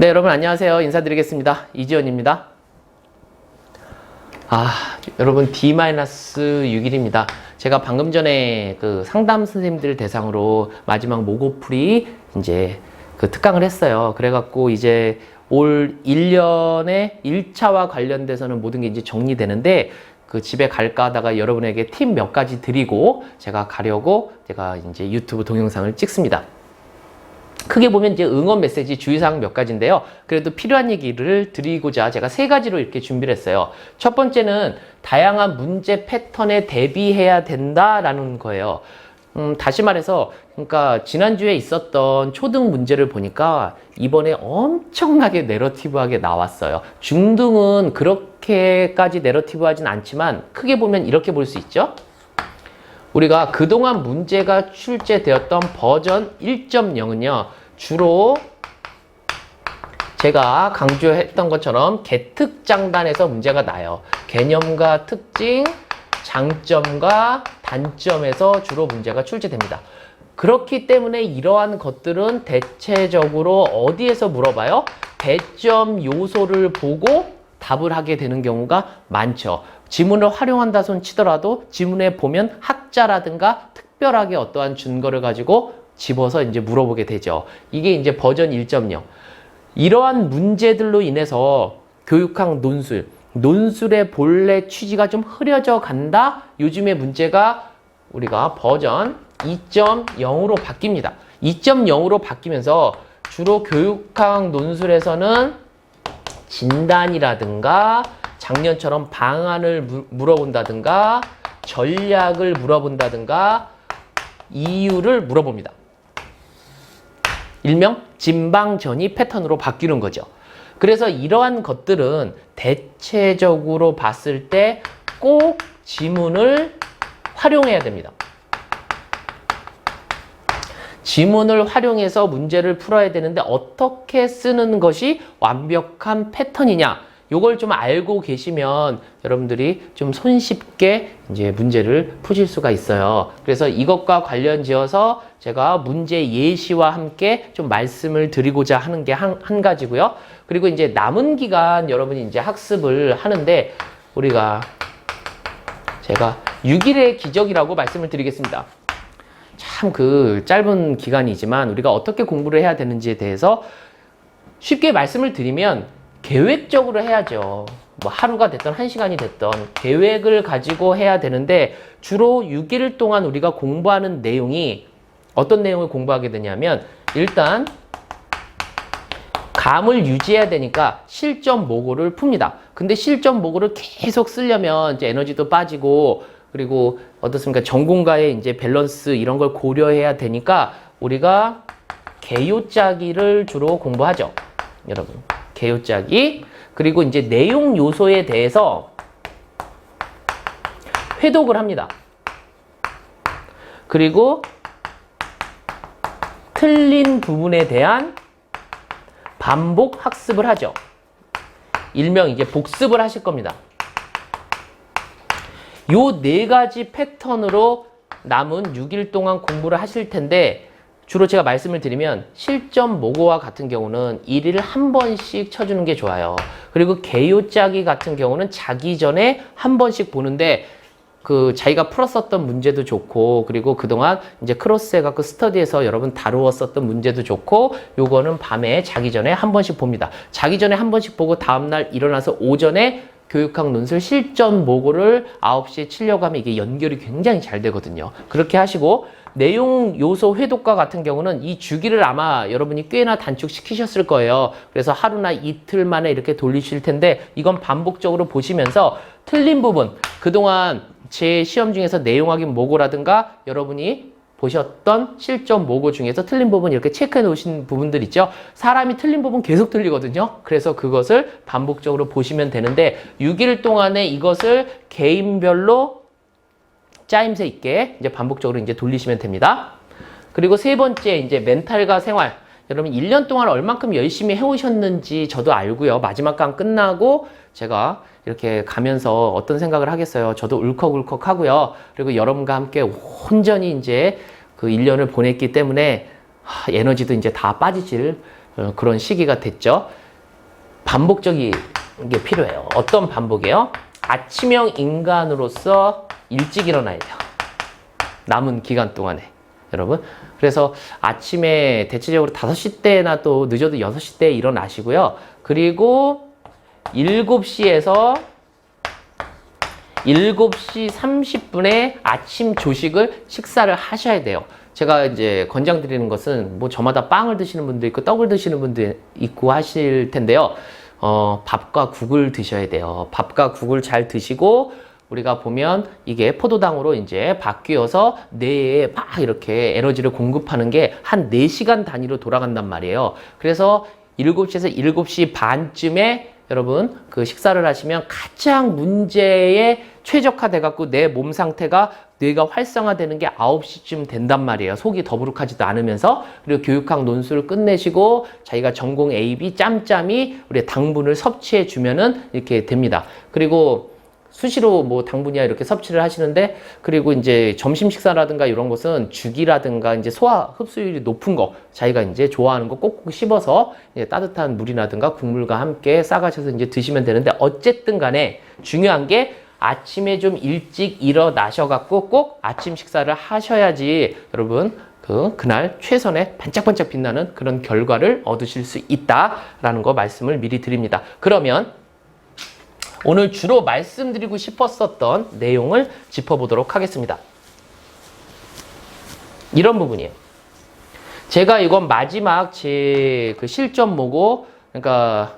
네, 여러분 안녕하세요. 인사드리겠습니다. 이지원입니다. 아, 여러분 D-6일입니다. 제가 방금 전에 그 상담 선생님들 대상으로 마지막 모고풀이 이제 그 특강을 했어요. 그래갖고 이제 올 1년의 1차와 관련돼서는 모든 게 이제 정리되는데 그 집에 갈까 하다가 여러분에게 팁 몇 가지 드리고 제가 가려고 제가 이제 유튜브 동영상을 찍습니다. 크게 보면 이제 응원 메시지 주의사항 몇 가지인데요. 그래도 필요한 얘기를 드리고자 제가 세 가지로 이렇게 준비를 했어요. 첫 번째는 다양한 문제 패턴에 대비해야 된다라는 거예요. 음, 다시 말해서, 그러니까 지난주에 있었던 초등 문제를 보니까 이번에 엄청나게 내러티브하게 나왔어요. 중등은 그렇게까지 내러티브하진 않지만 크게 보면 이렇게 볼 수 있죠. 우리가 그동안 문제가 출제되었던 버전 1.0은요, 주로 제가 강조했던 것처럼 개특장단에서 문제가 나요. 개념과 특징, 장점과 단점에서 주로 문제가 출제됩니다. 그렇기 때문에 이러한 것들은 대체적으로 어디에서 물어봐요? 배점 요소를 보고 답을 하게 되는 경우가 많죠. 지문을 활용한다 손 치더라도 지문에 보면 학자라든가 특별하게 어떠한 증거를 가지고 집어서 이제 물어보게 되죠. 이게 이제 버전 1.0. 이러한 문제들로 인해서 교육학 논술, 논술의 본래 취지가 좀 흐려져 간다? 요즘의 문제가 우리가 버전 2.0으로 바뀝니다. 2.0으로 바뀌면서 주로 교육학 논술에서는 진단이라든가 작년처럼 방안을 무- 물어본다든가 전략을 물어본다든가 이유를 물어봅니다. 일명 진방전이 패턴으로 바뀌는 거죠. 그래서 이러한 것들은 대체적으로 봤을 때 꼭 지문을 활용해야 됩니다. 지문을 활용해서 문제를 풀어야 되는데 어떻게 쓰는 것이 완벽한 패턴이냐? 요걸 좀 알고 계시면 여러분들이 좀 손쉽게 이제 문제를 푸실 수가 있어요. 그래서 이것과 관련 지어서 제가 문제 예시와 함께 좀 말씀을 드리고자 하는 게 한 한 가지고요. 그리고 이제 남은 기간 여러분이 이제 학습을 하는데 우리가 제가 6일의 기적이라고 말씀을 드리겠습니다. 참 그 짧은 기간이지만 우리가 어떻게 공부를 해야 되는지에 대해서 쉽게 말씀을 드리면 계획적으로 해야죠. 뭐 하루가 됐던 한 시간이 됐던 계획을 가지고 해야 되는데 주로 6일 동안 우리가 공부하는 내용이 어떤 내용을 공부하게 되냐면 일단 감을 유지해야 되니까 실전 모고를 풉니다. 근데 실전 모고를 계속 쓰려면 이제 에너지도 빠지고 그리고 어떻습니까? 전공과의 이제 밸런스 이런 걸 고려해야 되니까 우리가 개요 짜기를 주로 공부하죠. 여러분. 개요짜기. 그리고 이제 내용 요소에 대해서 회독을 합니다. 그리고 틀린 부분에 대한 반복 학습을 하죠. 일명 이제 복습을 하실 겁니다. 요 네 가지 패턴으로 남은 6일 동안 공부를 하실 텐데 주로 제가 말씀을 드리면 실전 모고와 같은 경우는 1일 한 번씩 쳐주는 게 좋아요. 그리고 개요짜기 같은 경우는 자기 전에 한 번씩 보는데 그 자기가 풀었었던 문제도 좋고 그리고 그동안 이제 크로스 해갖고 스터디에서 여러분 다루었었던 문제도 좋고 요거는 밤에 자기 전에 한 번씩 봅니다. 자기 전에 한 번씩 보고 다음날 일어나서 오전에 교육학 논술 실전 모고를 9시에 치려고 하면 이게 연결이 굉장히 잘 되거든요. 그렇게 하시고 내용 요소 회독과 같은 경우는 이 주기를 아마 여러분이 꽤나 단축시키셨을 거예요. 그래서 하루나 이틀 만에 이렇게 돌리실 텐데 이건 반복적으로 보시면서 틀린 부분 그동안 제 시험 중에서 내용 확인 모고라든가 여러분이 보셨던 실전 모고 중에서 틀린 부분 이렇게 체크해 놓으신 부분들 있죠. 사람이 틀린 부분 계속 틀리거든요. 그래서 그것을 반복적으로 보시면 되는데 6일 동안에 이것을 개인별로 짜임새 있게 이제 반복적으로 이제 돌리시면 됩니다. 그리고 세 번째 이제 멘탈과 생활. 여러분 1년 동안 얼만큼 열심히 해오셨는지 저도 알고요. 마지막 강 끝나고 제가 이렇게 가면서 어떤 생각을 하겠어요. 저도 울컥울컥 하고요. 그리고 여러분과 함께 온전히 이제 그 1년을 보냈기 때문에 하, 에너지도 이제 다 빠지질 어, 그런 시기가 됐죠. 반복적인 게 필요해요. 어떤 반복이에요? 아침형 인간으로서 일찍 일어나야 돼요. 남은 기간 동안에. 여러분. 그래서 아침에 대체적으로 5시 때나 또 늦어도 6시 때 일어나시고요. 그리고 7시에서 7시 30분에 아침 조식을 식사를 하셔야 돼요. 제가 이제 권장드리는 것은 뭐 저마다 빵을 드시는 분도 있고 떡을 드시는 분도 있고 하실 텐데요. 어, 밥과 국을 드셔야 돼요. 밥과 국을 잘 드시고 우리가 보면 이게 포도당으로 이제 바뀌어서 뇌에 막 이렇게 에너지를 공급하는 게한 4시간 단위로 돌아간단 말이에요. 그래서 7시에서 7시 반쯤에 여러분 그 식사를 하시면 가장 문제에 최적화돼 갖고 내 몸 상태가 뇌가 활성화되는 게 9시쯤 된단 말이에요. 속이 더부룩하지도 않으면서 그리고 교육학 논술을 끝내시고 자기가 전공 A, B 짬짬이 우리 당분을 섭취해 주면은 이렇게 됩니다. 그리고 수시로 뭐 당분이야 이렇게 섭취를 하시는데 그리고 이제 점심 식사라든가 이런 것은 죽이라든가 이제 소화 흡수율이 높은 거 자기가 이제 좋아하는 거 꼭꼭 씹어서 따뜻한 물이라든가 국물과 함께 싸가셔서 이제 드시면 되는데 어쨌든 간에 중요한 게 아침에 좀 일찍 일어나셔 갖고 꼭 아침 식사를 하셔야지 여러분 그 그날 최선의 반짝반짝 빛나는 그런 결과를 얻으실 수 있다라는 거 말씀을 미리 드립니다. 그러면 오늘 주로 말씀드리고 싶었었던 내용을 짚어보도록 하겠습니다. 이런 부분이에요. 제가 이건 마지막 제 그 실전 모고, 그러니까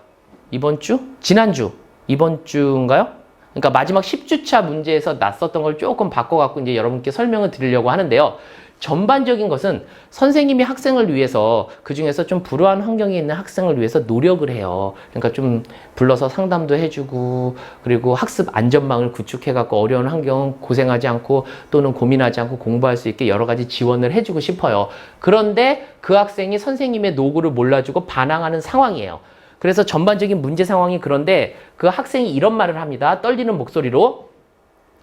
이번 주? 지난주? 이번 주인가요? 그러니까 마지막 10주차 문제에서 났었던 걸 조금 바꿔갖고 이제 여러분께 설명을 드리려고 하는데요. 전반적인 것은 선생님이 학생을 위해서 그 중에서 좀 불우한 환경에 있는 학생을 위해서 노력을 해요. 그러니까 좀 불러서 상담도 해주고 그리고 학습 안전망을 구축해갖고 어려운 환경 고생하지 않고 또는 고민하지 않고 공부할 수 있게 여러 가지 지원을 해주고 싶어요. 그런데 그 학생이 선생님의 노고를 몰라주고 반항하는 상황이에요. 그래서 전반적인 문제 상황이 그런데 그 학생이 이런 말을 합니다. 떨리는 목소리로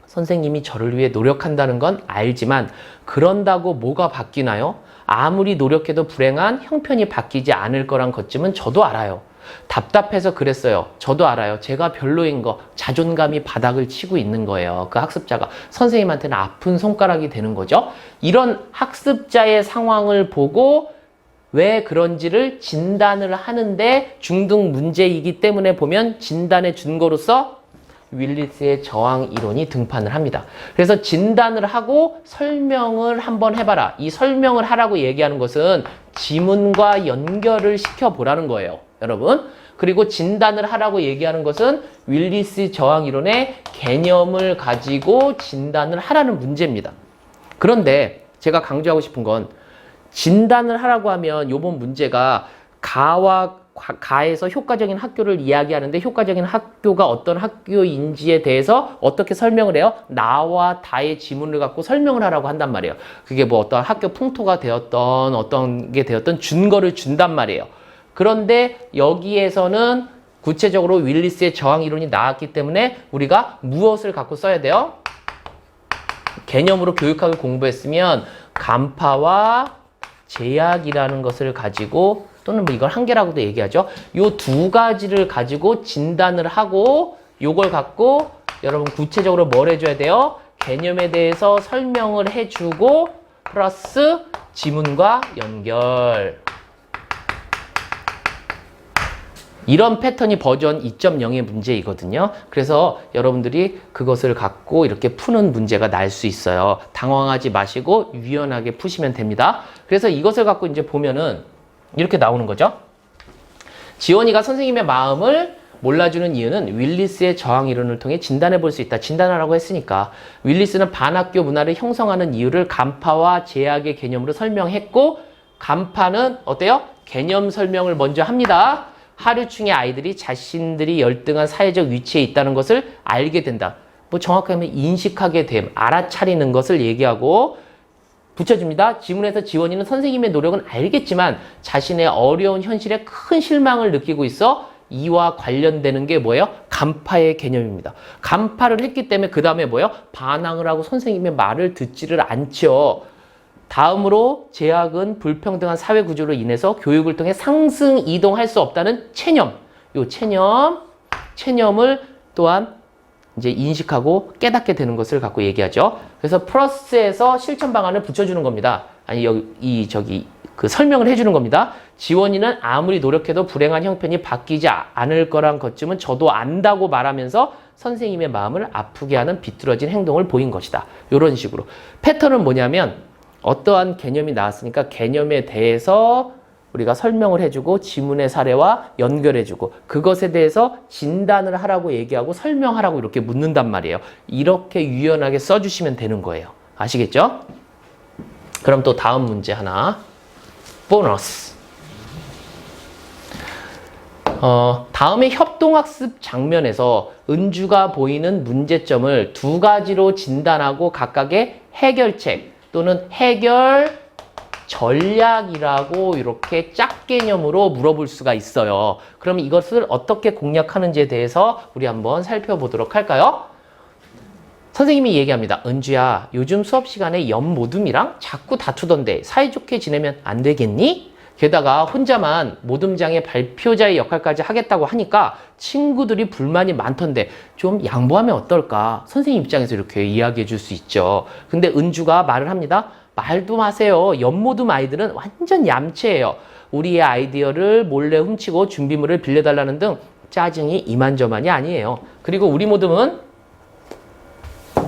선생님이 저를 위해 노력한다는 건 알지만 그런다고 뭐가 바뀌나요? 아무리 노력해도 불행한 형편이 바뀌지 않을 거란 것쯤은 저도 알아요. 답답해서 그랬어요. 저도 알아요. 제가 별로인 거, 자존감이 바닥을 치고 있는 거예요. 그 학습자가. 선생님한테는 아픈 손가락이 되는 거죠. 이런 학습자의 상황을 보고 왜 그런지를 진단을 하는데 중등 문제이기 때문에 보면 진단의 준거로서 윌리스의 저항 이론이 등판을 합니다. 그래서 진단을 하고 설명을 한번 해봐라. 이 설명을 하라고 얘기하는 것은 지문과 연결을 시켜보라는 거예요. 여러분. 그리고 진단을 하라고 얘기하는 것은 윌리스 저항 이론의 개념을 가지고 진단을 하라는 문제입니다. 그런데 제가 강조하고 싶은 건 진단을 하라고 하면 요번 문제가 가와 가에서 효과적인 학교를 이야기하는데 효과적인 학교가 어떤 학교인지에 대해서 어떻게 설명을 해요? 나와 다의 지문을 갖고 설명을 하라고 한단 말이에요. 그게 뭐 어떤 학교 풍토가 되었던 어떤 게 되었던 준거를 준단 말이에요. 그런데 여기에서는 구체적으로 윌리스의 저항 이론이 나왔기 때문에 우리가 무엇을 갖고 써야 돼요? 개념으로 교육학을 공부했으면 간파와 제약이라는 것을 가지고 또는 뭐 이걸 한계라고도 얘기하죠. 요 두 가지를 가지고 진단을 하고 요걸 갖고 여러분 구체적으로 뭘 해줘야 돼요? 개념에 대해서 설명을 해주고 플러스 지문과 연결. 이런 패턴이 버전 2.0의 문제이거든요. 그래서 여러분들이 그것을 갖고 이렇게 푸는 문제가 날 수 있어요. 당황하지 마시고 유연하게 푸시면 됩니다. 그래서 이것을 갖고 이제 보면은 이렇게 나오는 거죠. 지원이가 선생님의 마음을 몰라주는 이유는 윌리스의 저항 이론을 통해 진단해 볼 수 있다. 진단하라고 했으니까. 윌리스는 반학교 문화를 형성하는 이유를 간파와 제약의 개념으로 설명했고, 간파는 어때요? 개념 설명을 먼저 합니다. 하류층의 아이들이 자신들이 열등한 사회적 위치에 있다는 것을 알게 된다. 뭐 정확하게 인식하게 됨, 알아차리는 것을 얘기하고 붙여줍니다. 지문에서 지원이는 선생님의 노력은 알겠지만 자신의 어려운 현실에 큰 실망을 느끼고 있어 이와 관련되는 게 뭐예요? 간파의 개념입니다. 간파를 했기 때문에 그 다음에 뭐예요? 반항을 하고 선생님의 말을 듣지를 않죠. 다음으로 제약은 불평등한 사회 구조로 인해서 교육을 통해 상승 이동할 수 없다는 체념. 요 체념, 체념을 또한 이제 인식하고 깨닫게 되는 것을 갖고 얘기하죠. 그래서 플러스에서 실천 방안을 붙여주는 겁니다. 아니 여기 이 저기 그 설명을 해주는 겁니다. 지원이는 아무리 노력해도 불행한 형편이 바뀌지 아- 않을 거란 것쯤은 저도 안다고 말하면서 선생님의 마음을 아프게 하는 비뚤어진 행동을 보인 것이다. 이런 식으로 패턴은 뭐냐면 어떠한 개념이 나왔으니까 개념에 대해서 우리가 설명을 해주고 지문의 사례와 연결해주고 그것에 대해서 진단을 하라고 얘기하고 설명하라고 이렇게 묻는단 말이에요. 이렇게 유연하게 써주시면 되는 거예요. 아시겠죠? 그럼 또 다음 문제 하나. 보너스. 어, 다음에 협동학습 장면에서 은주가 보이는 문제점을 두 가지로 진단하고 각각의 해결책 또는 해결 전략이라고 이렇게 짝 개념으로 물어볼 수가 있어요. 그럼 이것을 어떻게 공략하는지에 대해서 우리 한번 살펴보도록 할까요? 선생님이 얘기합니다. 은주야, 요즘 수업 시간에 연모둠이랑 자꾸 다투던데 사이좋게 지내면 안 되겠니? 게다가 혼자만 모둠장의 발표자의 역할까지 하겠다고 하니까 친구들이 불만이 많던데 좀 양보하면 어떨까? 선생님 입장에서 이렇게 이야기해 줄 수 있죠. 근데 은주가 말을 합니다. 말도 마세요. 연모둠 아이들은 완전 얌체예요. 우리의 아이디어를 몰래 훔치고 준비물을 빌려달라는 등 짜증이 이만저만이 아니에요. 그리고 우리 모둠은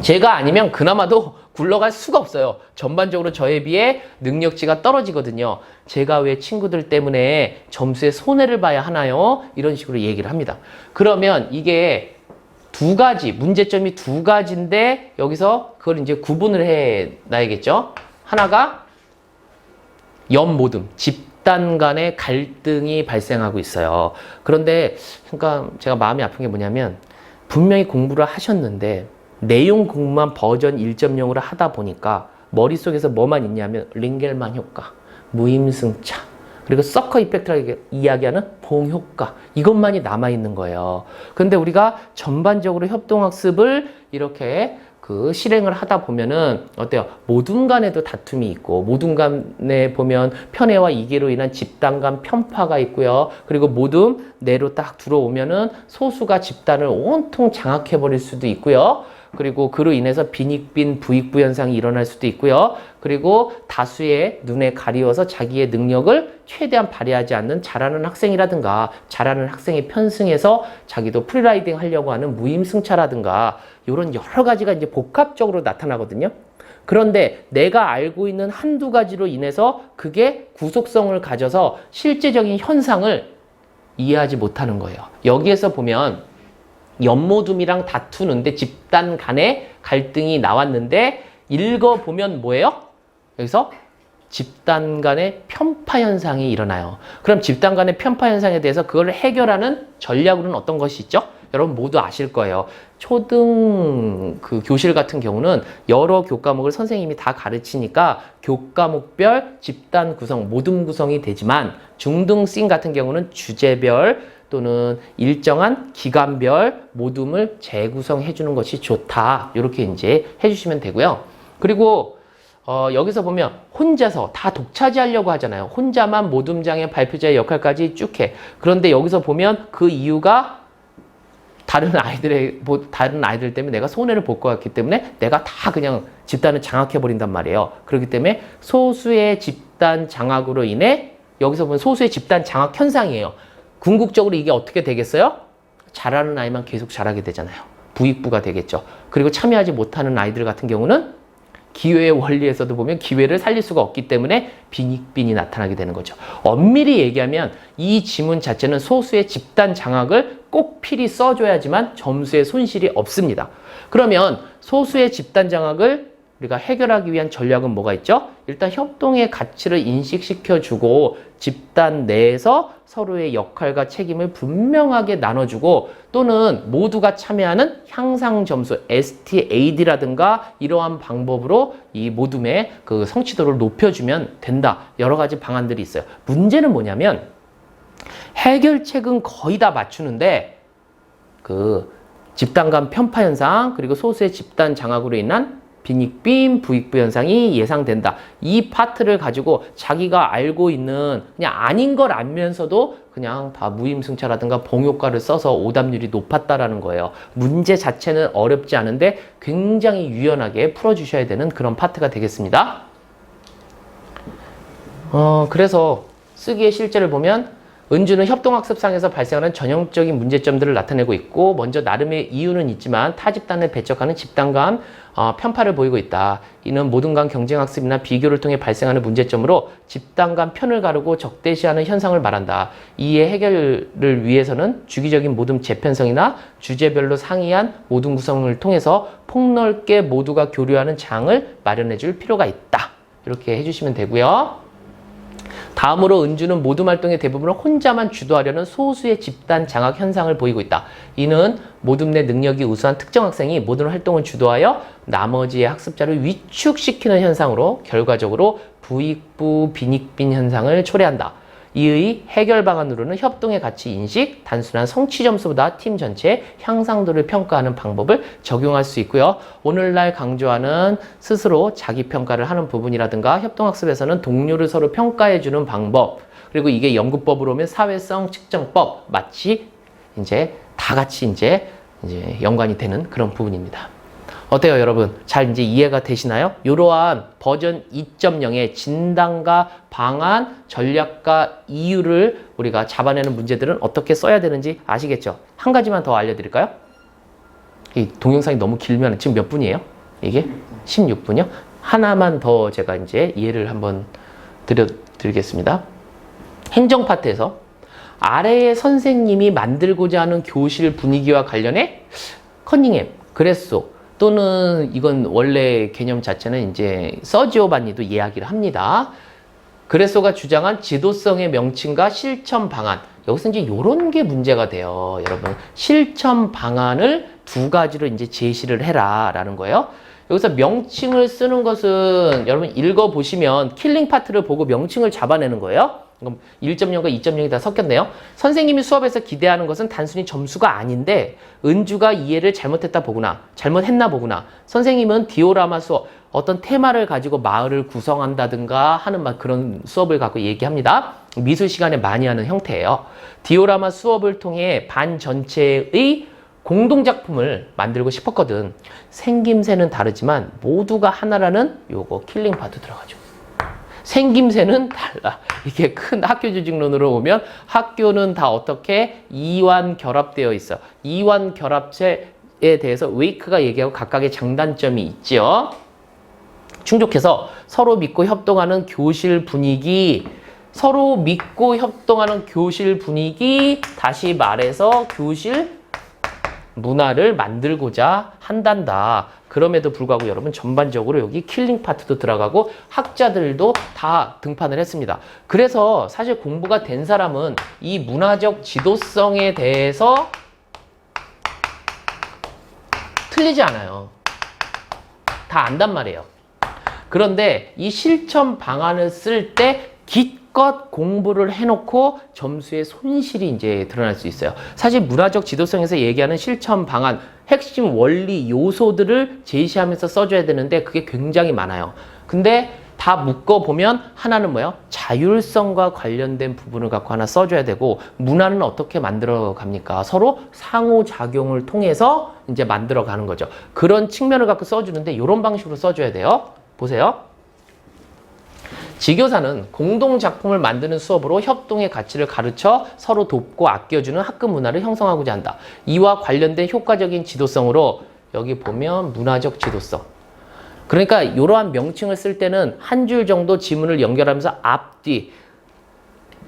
제가 아니면 그나마도 굴러갈 수가 없어요. 전반적으로 저에 비해 능력치가 떨어지거든요. 제가 왜 친구들 때문에 점수에 손해를 봐야 하나요? 이런 식으로 얘기를 합니다. 그러면 이게 두 가지, 문제점이 두 가지인데 여기서 그걸 이제 구분을 해 놔야겠죠? 하나가 연모듬, 집단 간의 갈등이 발생하고 있어요. 그런데 그러니까 제가 마음이 아픈 게 뭐냐면 분명히 공부를 하셨는데 내용 공부만 버전 1.0으로 하다 보니까 머릿속에서 뭐만 있냐면 링겔만 효과, 무임승차, 그리고 서커 이펙트라고 이야기하는 봉 효과 이것만이 남아 있는 거예요. 근데 우리가 전반적으로 협동학습을 이렇게 그 실행을 하다 보면은 어때요? 모든 간에도 다툼이 있고 모든 간에 보면 편애와 이계로 인한 집단 간 편파가 있고요. 그리고 모든 내로 딱 들어오면은 소수가 집단을 온통 장악해 버릴 수도 있고요. 그리고 그로 인해서 빈익빈 부익부 현상이 일어날 수도 있고요. 그리고 다수의 눈에 가리워서 자기의 능력을 최대한 발휘하지 않는 잘하는 학생이라든가 잘하는 학생이 편승해서 자기도 프리라이딩 하려고 하는 무임승차라든가 이런 여러 가지가 이제 복합적으로 나타나거든요. 그런데 내가 알고 있는 한두 가지로 인해서 그게 구속성을 가져서 실제적인 현상을 이해하지 못하는 거예요. 여기에서 보면 연모둠이랑 다투는데 집단 간의 갈등이 나왔는데 읽어보면 뭐예요? 여기서 집단 간의 편파 현상이 일어나요. 그럼 집단 간의 편파 현상에 대해서 그걸 해결하는 전략으로는 어떤 것이 있죠? 여러분 모두 아실 거예요. 초등 그 교실 같은 경우는 여러 교과목을 선생님이 다 가르치니까 교과목별 집단 구성, 모둠 구성이 되지만 중등 씬 같은 경우는 주제별 또는 일정한 기간별 모둠을 재구성해 주는 것이 좋다. 이렇게 이제 해주시면 되고요. 그리고 어, 여기서 보면 혼자서 다 독차지하려고 하잖아요. 혼자만 모둠장의 발표자의 역할까지 쭉 해. 그런데 여기서 보면 그 이유가 다른 아이들의 뭐 다른 아이들 때문에 내가 손해를 볼 것 같기 때문에 내가 다 그냥 집단을 장악해 버린단 말이에요. 그렇기 때문에 소수의 집단 장악으로 인해 여기서 보면 소수의 집단 장악 현상이에요. 궁극적으로 이게 어떻게 되겠어요? 잘하는 아이만 계속 잘하게 되잖아요. 부익부가 되겠죠. 그리고 참여하지 못하는 아이들 같은 경우는 기회의 원리에서도 보면 기회를 살릴 수가 없기 때문에 빈익빈이 나타나게 되는 거죠. 엄밀히 얘기하면 이 지문 자체는 소수의 집단 장악을 꼭 필히 써줘야지만 점수의 손실이 없습니다. 그러면 소수의 집단 장악을 우리가 해결하기 위한 전략은 뭐가 있죠? 일단 협동의 가치를 인식시켜주고 집단 내에서 서로의 역할과 책임을 분명하게 나눠주고 또는 모두가 참여하는 향상 점수 STAD라든가 이러한 방법으로 이 모둠의 그 성취도를 높여주면 된다. 여러 가지 방안들이 있어요. 문제는 뭐냐면 해결책은 거의 다 맞추는데 그 집단 간 편파 현상 그리고 소수의 집단 장악으로 인한 빈익빈 부익부 현상이 예상된다. 이 파트를 가지고 자기가 알고 있는 그냥 아닌 걸 알면서도 그냥 다 무임승차라든가 봉효과를 써서 오답률이 높았다라는 거예요. 문제 자체는 어렵지 않은데 굉장히 유연하게 풀어주셔야 되는 그런 파트가 되겠습니다. 어, 그래서 쓰기의 실제를 보면 은주는 협동학습상에서 발생하는 전형적인 문제점들을 나타내고 있고 먼저 나름의 이유는 있지만 타 집단을 배척하는 집단감 어, 편파를 보이고 있다. 이는 모든 간 경쟁학습이나 비교를 통해 발생하는 문제점으로 집단 간 편을 가르고 적대시하는 현상을 말한다. 이에 해결을 위해서는 주기적인 모둠 재편성이나 주제별로 상이한 모둠 구성을 통해서 폭넓게 모두가 교류하는 장을 마련해 줄 필요가 있다. 이렇게 해주시면 되고요. 다음으로 은주는 모둠 활동의 대부분을 혼자만 주도하려는 소수의 집단 장악 현상을 보이고 있다. 이는 모둠 내 능력이 우수한 특정 학생이 모든 활동을 주도하여 나머지의 학습자를 위축시키는 현상으로 결과적으로 부익부 빈익빈 현상을 초래한다. 이의 해결 방안으로는 협동의 가치 인식, 단순한 성취 점수보다 팀 전체의 향상도를 평가하는 방법을 적용할 수 있고요. 오늘날 강조하는 스스로 자기 평가를 하는 부분이라든가 협동학습에서는 동료를 서로 평가해 주는 방법, 그리고 이게 연구법으로 오면 사회성 측정법, 마치 이제 다 같이 이제 이제 연관이 되는 그런 부분입니다. 어때요, 여러분? 잘 이제 이해가 되시나요? 이러한 버전 2.0의 진단과 방안, 전략과 이유를 우리가 잡아내는 문제들은 어떻게 써야 되는지 아시겠죠? 한 가지만 더 알려드릴까요? 이 동영상이 너무 길면 지금 몇 분이에요? 이게 16분이요? 하나만 더 제가 이제 이해를 한번 드려 드리겠습니다. 행정 파트에서 아래의 선생님이 만들고자 하는 교실 분위기와 관련해 커닝햄, 그레소 또는 이건 원래 개념 자체는 이제 서지오 반니도 이야기를 합니다. 그레소가 주장한 지도성의 명칭과 실천 방안. 여기서 이제 이런 게 문제가 돼요. 여러분. 실천 방안을 두 가지로 이제 제시를 해라라는 거예요. 여기서 명칭을 쓰는 것은 여러분 읽어보시면 킬링 파트를 보고 명칭을 잡아내는 거예요. 그럼 1.0과 2.0이 다 섞였네요. 선생님이 수업에서 기대하는 것은 단순히 점수가 아닌데 은주가 이해를 잘못했다 보구나. 잘못했나 보구나. 선생님은 디오라마 수업 어떤 테마를 가지고 마을을 구성한다든가 하는 막 그런 수업을 갖고 얘기합니다. 미술 시간에 많이 하는 형태예요. 디오라마 수업을 통해 반 전체의 공동 작품을 만들고 싶었거든. 생김새는 다르지만 모두가 하나라는 요거 킬링 파트 들어가죠. 생김새는 달라. 이게 큰 학교 조직론으로 보면 학교는 다 어떻게 이완 결합되어 있어. 이완 결합체에 대해서 웨이크가 얘기하고 각각의 장단점이 있죠. 충족해서 서로 믿고 협동하는 교실 분위기, 서로 믿고 협동하는 교실 분위기, 다시 말해서 교실 문화를 만들고자 한단다. 그럼에도 불구하고 여러분 전반적으로 여기 킬링 파트도 들어가고 학자들도 다 등판을 했습니다. 그래서 사실 공부가 된 사람은 이 문화적 지도성에 대해서 틀리지 않아요. 다 안단 말이에요. 그런데 이 실천 방안을 쓸 때 기 껏 공부를 해놓고 점수의 손실이 이제 드러날 수 있어요. 사실 문화적 지도성에서 얘기하는 실천 방안, 핵심 원리 요소들을 제시하면서 써줘야 되는데 그게 굉장히 많아요. 근데 다 묶어보면 하나는 뭐예요? 자율성과 관련된 부분을 갖고 하나 써줘야 되고 문화는 어떻게 만들어 갑니까? 서로 상호작용을 통해서 이제 만들어 가는 거죠. 그런 측면을 갖고 써주는데 이런 방식으로 써줘야 돼요. 보세요. 지교사는 공동 작품을 만드는 수업으로 협동의 가치를 가르쳐 서로 돕고 아껴주는 학급 문화를 형성하고자 한다. 이와 관련된 효과적인 지도성으로 여기 보면 문화적 지도성. 그러니까 이러한 명칭을 쓸 때는 한 줄 정도 지문을 연결하면서 앞뒤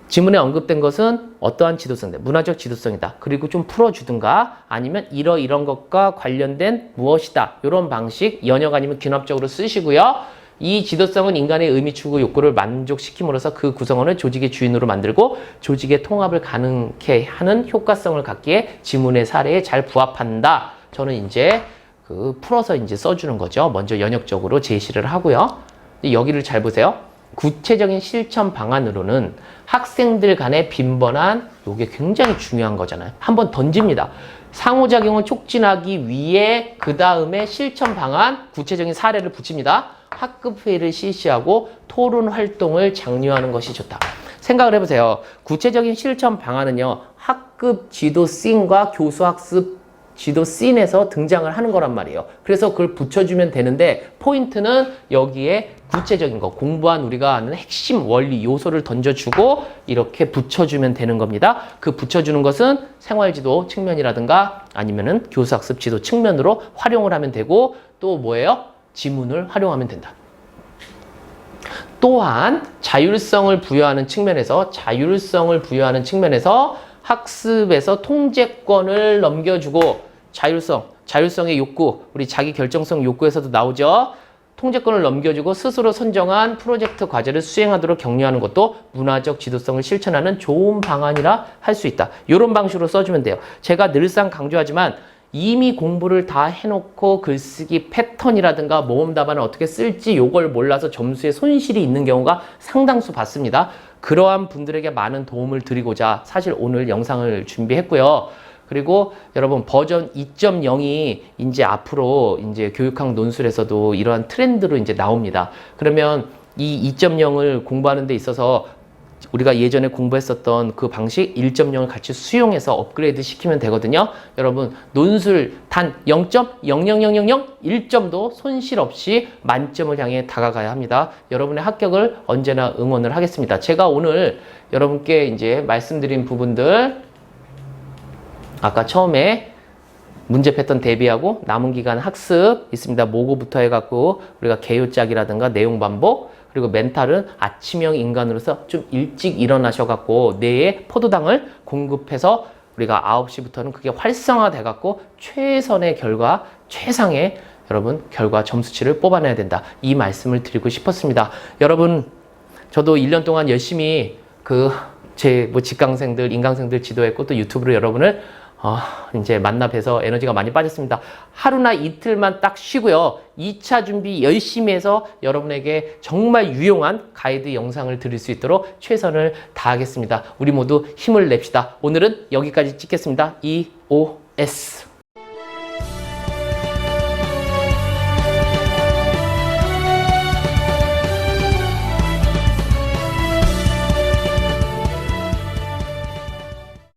지문에 언급된 것은 어떠한 지도성인데 문화적 지도성이다. 그리고 좀 풀어주든가 아니면 이러 이런 것과 관련된 무엇이다. 이런 방식 연역 아니면 귀납적으로 쓰시고요. 이 지도성은 인간의 의미 추구 욕구를 만족시킴으로써 그 구성원을 조직의 주인으로 만들고 조직의 통합을 가능케 하는 효과성을 갖기에 지문의 사례에 잘 부합한다. 저는 이제 그 풀어서 이제 써주는 거죠. 먼저 연역적으로 제시를 하고요. 여기를 잘 보세요. 구체적인 실천 방안으로는 학생들 간의 빈번한 요게 굉장히 중요한 거잖아요. 한번 던집니다. 상호작용을 촉진하기 위해 그 다음에 실천 방안, 구체적인 사례를 붙입니다. 학급 회의를 실시하고 토론 활동을 장려하는 것이 좋다. 생각을 해보세요. 구체적인 실천 방안은요, 학급 지도 씬과 교수 학습 지도 씬에서 등장을 하는 거란 말이에요. 그래서 그걸 붙여주면 되는데 포인트는 여기에 구체적인 거 공부한 우리가 아는 핵심 원리 요소를 던져주고 이렇게 붙여주면 되는 겁니다. 그 붙여주는 것은 생활지도 측면이라든가 아니면은 교수학습 지도 측면으로 활용을 하면 되고 또 뭐예요? 지문을 활용하면 된다. 또한 자율성을 부여하는 측면에서 자율성을 부여하는 측면에서 학습에서 통제권을 넘겨주고 자율성, 자율성의 욕구, 우리 자기 결정성 욕구에서도 나오죠. 통제권을 넘겨주고 스스로 선정한 프로젝트 과제를 수행하도록 격려하는 것도 문화적 지도성을 실천하는 좋은 방안이라 할 수 있다. 이런 방식으로 써주면 돼요. 제가 늘상 강조하지만 이미 공부를 다 해놓고 글쓰기 패턴이라든가 모험 답안을 어떻게 쓸지 요걸 몰라서 점수에 손실이 있는 경우가 상당수 봤습니다. 그러한 분들에게 많은 도움을 드리고자 사실 오늘 영상을 준비했고요. 그리고 여러분 버전 2.0이 이제 앞으로 이제 교육학 논술에서도 이러한 트렌드로 이제 나옵니다. 그러면 이 2.0을 공부하는 데 있어서 우리가 예전에 공부했었던 그 방식 1.0을 같이 수용해서 업그레이드 시키면 되거든요. 여러분 논술 단0.00000 1점도 손실 없이 만점을 향해 다가가야 합니다. 여러분의 합격을 언제나 응원을 하겠습니다. 제가 오늘 여러분께 이제 말씀드린 부분들 아까 처음에 문제 패턴 대비하고 남은 기간 학습 있습니다. 모고부터 해갖고 우리가 개요짝이라든가 내용 반복 그리고 멘탈은 아침형 인간으로서 좀 일찍 일어나셔갖고 뇌에 포도당을 공급해서 우리가 9시부터는 그게 활성화돼 갖고 최선의 결과, 최상의 여러분 결과 점수치를 뽑아내야 된다. 이 말씀을 드리고 싶었습니다. 여러분 저도 1년 동안 열심히 그 제 뭐 직강생들, 인강생들 지도했고 또 유튜브로 여러분을 어, 이제 만나 뵈서 에너지가 많이 빠졌습니다. 하루나 이틀만 딱 쉬고요. 2차 준비 열심히 해서 여러분에게 정말 유용한 가이드 영상을 드릴 수 있도록 최선을 다하겠습니다. 우리 모두 힘을 냅시다. 오늘은 여기까지 찍겠습니다. EOS.